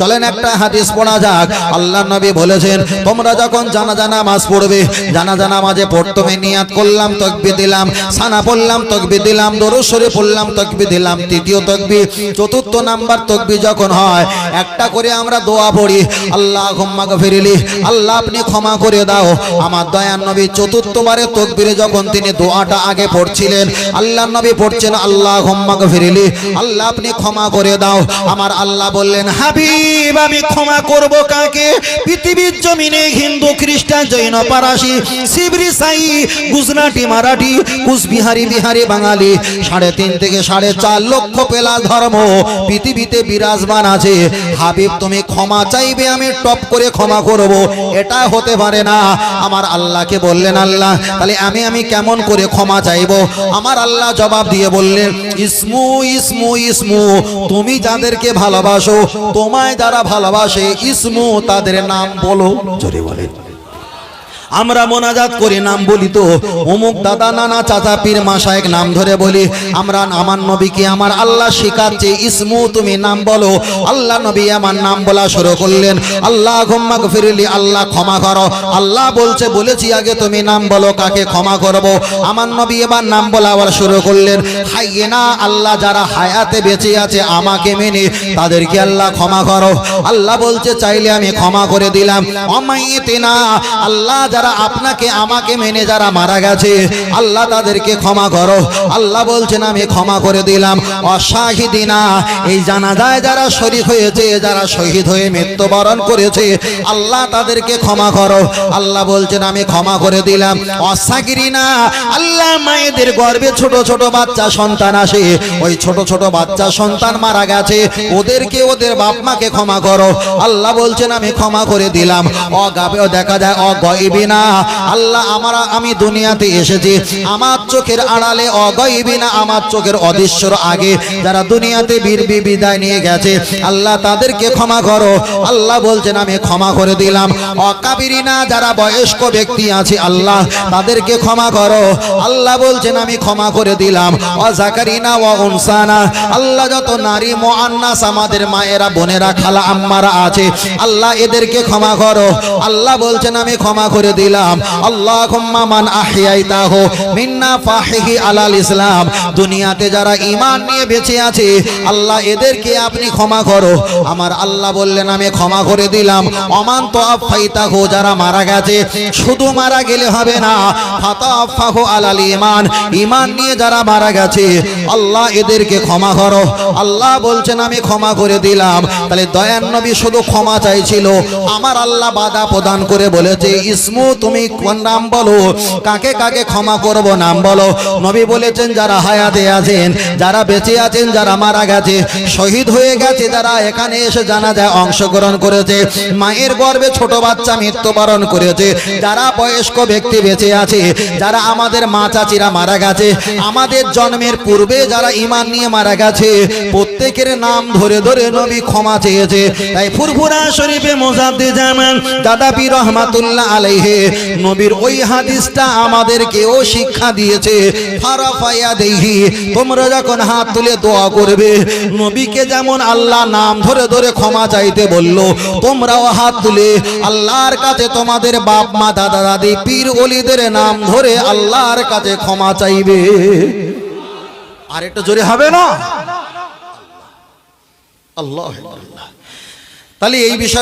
চলেন একটা হাদিস পড়া যাক। আল্লাহ নবী বলেছেন, তোমরা যখন জানাজা নামাজ পড়বে, জানাজা নামাজে প্রথমে নিয়াত করলাম তকবি দিলাম, সানা পড়লাম তকবি দিলাম, দরুদ পড়লাম তকবি দিলাম, তৃতীয় তকবি চতুর্থ নাম্বার তকবি যখন হয়, একটা করে আমরা দোয়া পড়ি আল্লাহ ক্ষমা ফিরিলি আল্লাহ আপনি ক্ষমা করে দাও। আমার দয়ান নবী চতুর্থবারে তকবিরে যখন তিনি দোয়াটা আগে পড়ছিলেন আল্লাহ নবী পড়ছেন আল্লাহ ক্ষমা ফিরিলি আল্লাহ আপনি ক্ষমা করে দাও। আমার আল্লাহ বললেন হাবিব আমি ক্ষমা করব কাকে? পৃথিবীর জমিনে হিন্দু, খ্রিস্টান, জৈন পারাসি শিবরি, সাই, গুজরাটি, মারাঠি, কুচবিহারি, বিহারি, বাঙালি, সাড়ে তিন থেকে সাড়ে চার লক্ষ পেলা ধর্ম পৃথিবীতে বিরাজমান আছে। হাবিব, তুমি ক্ষমা চাইবে, আমি টপ করে ক্ষমা করব। এটা হতে পারে না। আমার আল্লাহকে বললেন, আল্লাহ, তাহলে আমি আমি কেমন করে ক্ষমা চাইব? আমার আল্লাহ জবাব দিয়ে বললেন, ইসমু ইসমু ইসমু, তুমি যাদেরকে ভালোবাসো, তোমায় যারা ভালোবাসে ইসমু তাদের নাম বলো জোরে বলেন। আমরা মোনাজাত করে, নাম বলি তো। অমুক দাদা, নানা, চাচা, পীর মাসায়েক নাম ধরে বলি, আমরা, আমার নবীকে, আমার আল্লাহ শিখাচ্ছে, ইসমু, তুমি নাম বলো। আল্লাহ নবী আমার নাম বলা শুরু করলেন। আল্লাহ ক্ষমা ফিরলি আল্লাহ ক্ষমা করো। আল্লাহ বলছে, বলেছি আগে তুমি নাম বলো, কাকে ক্ষমা করব? আমার নবী এবার নাম বলা আবার শুরু করলেন। হাইয়ে না, আল্লাহ যারা হায়াতে বেঁচে আছে, আমাকে মেনে, তাদেরকে আল্লাহ ক্ষমা করো। আল্লাহ বলছে, চাইলে আমি ক্ষমা করে দিলাম। অমাইতে না আল্লাহ যারা আপনাকে, আমাকে মেনে যারা মারা গেছে, আল্লাহ তাদেরকে ক্ষমা করো। আল্লাহ বলছেন, আমি ক্ষমা করে দিলাম। অশাহিদিনা, এই জানাজায় যারা শরীর হয়েছে, যারা শহীদ হয়ে মৃত্যুবরণ করেছে, আল্লাহ তাদেরকে ক্ষমা করো। আল্লাহ বলছেন, আমি ক্ষমা করে দিলাম। অসাকিরিনা আল্লাহ মায়েদের গর্ভে ছোট ছোট বাচ্চা সন্তান আসে। ওই ছোট ছোট বাচ্চা সন্তান মারা গেছে। ওদেরকে, ওদের বাপ মাকে ক্ষমা করো। আল্লাহ বলছেন, আমি ক্ষমা করে দিলাম। অগাবেও দেখা যায় অগইবিনা আল্লাহ, আমার, আমি দুনিয়াতে এসেছি। আমার চোখের আড়ালে অগইবিনা আমার চোখের অদৃশ্যর আগে যারা দুনিয়াতে বীর বি- বিদায় নিয়ে গেছে, আল্লাহ তাদেরকে ক্ষমা করো। আল্লাহ বলছেন, আমি ক্ষমা করে দিলাম। অকাবিরিনা যারা বয়স্ক ব্যক্তি আছে, আল্লাহ তাদেরকে ক্ষমা করো। আল্লাহ বলছেন, আমি ক্ষমা করে দিলাম। অজাকারিনা ও উনসানা, আল্লাহ যত নারী মোয়ান্নাস আমাদের মায়েরা, বোনেরা, খালা আম্মারা আছে, আল্লাহ এদেরকে ক্ষমা করো। আল্লাহ বলছেন, আমি ক্ষমা করে দিলাম আল্লাহ মান আহিয়াইতাহু মিন্না ফাহিহি আলাল ইসলাম। দুনিয়াতে যারা ঈমান নিয়ে বেঁচে আছে, আল্লাহ এদেরকে আপনি ক্ষমা করো। আমার আল্লাহ বললেন, আমি ক্ষমা করে দিলাম। অমান তো আফাইতাহু যারা মারা গেছে, শুধু মারা গেলে হবে না। ফাতা আফাহু আলাল ঈমান ঈমান নিয়ে যারা মারা গেছে, আল্লাহ এদেরকে ক্ষমা করো। আল্লাহ বলছেন, আমি ক্ষমা করে দিলাম। তাহলে দয়ান নবী শুধু ক্ষমা চাইছিল। আমার আল্লাহ বাধা প্রদান করে বলেছে, ইসমু তুমি কোন নাম বলো? কাকে কাকে ক্ষমা করব নাম বলো। নবী বলেছেন, যারা হায়াতে আছেন, যারা বেঁচে আছেন, যারা মারা গেছে, শহীদ হয়ে গেছে, যারা এখানে এসে জানা যায় অংশগ্রহণ করেছে, মায়ের গর্ভে ছোট বাচ্চা মৃত্যুবরণ করেছে, যারা বয়স্ক ব্যক্তি বেঁচে আছে, যারা আমাদের মা চাচিরা মারা গেছে, আমাদের জন্মের পূর্বে যারা ইমান নিয়ে মারা গেছে, প্রত্যেকের নাম ধরে ধরে নবী ক্ষমা চেয়েছে। তাই ফুরফুরা শরীফে মোজাদ্দে জামান, দাদা পীর রহমাতুল্লাহ আলাইহে নবীর ওই হাদিসটা আমাদেরকেও শিক্ষা দিয়েছে। ফারাফায়া দেহি তোমরা যখন হাত তুলে দোয়া করবে নবীকে যেমন আল্লাহ নাম ধরে ধরে ক্ষমা চাইতে বলল তোমরাও হাত তুলে আল্লাহর কাছে তোমাদের বাপ মা দাদা দাদি পীর অলিদের নাম ধরে আল্লাহর কাছে ক্ষমা চাইবে। আর একটু জোরে হবে না? আল্লাহ তাহলে এই বিষয়